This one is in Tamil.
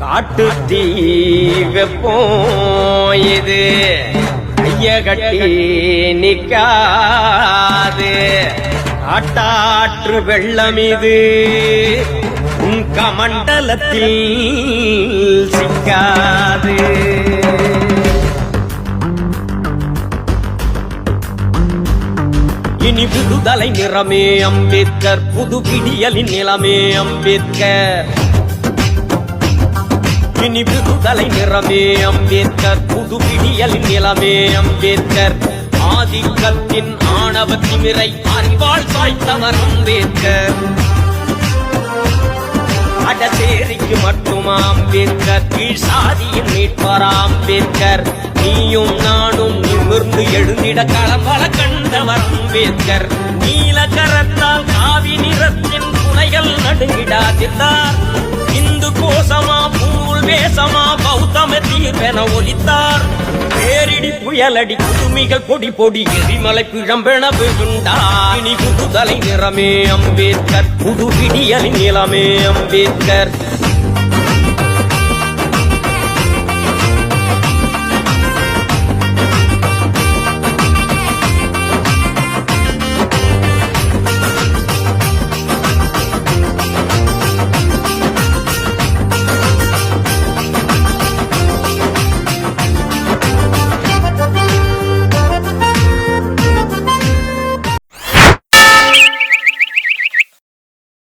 காட்டு தீ வெப்பம் இது கைய கட்டி நிக்காது. காட்டாற்று வெள்ளம் இது உன் கமண்டலத்தில் சிக்காது. இனி புதுதலை நிறமே அம்பேத்கர் புது விடியலின் நிலமே அம்பேத்கர். இனி புதுதலை நிறமே அம்பேத்கர் புது விடியலின் நிலமே அம்பேத்கர். ஆதிக்கத்தின் ஆணவ திமிரை அறிவாள் சாய்த்தவர் அம்பேத்கர். அடசேரிக்கு மட்டுமா அம்பேத்கர்? கீழ் சாதியின் மீட்பாரா அம்பேத்கர்? நீயும் நானும் நிமிர்ந்து எழுந்திட களம்பல கண்டவர் அம்பேத்கர். நீல கரத்தால் காவி நிறத்தின் துணைகள் நடுங்கிடாதிருந்தார். இந்து கோசமா பூல் வேசமா பௌத்தம தீர்வென ஒலித்தார். பேரிடி புயலடி குடுமிகள் பொடி பொடி எரிமலை பிழம்பென விழுந்தார். இனி புதுதலை நிறமே அம்பேத்கர் புது விடியலின் நிலமே அம்பேத்கர்.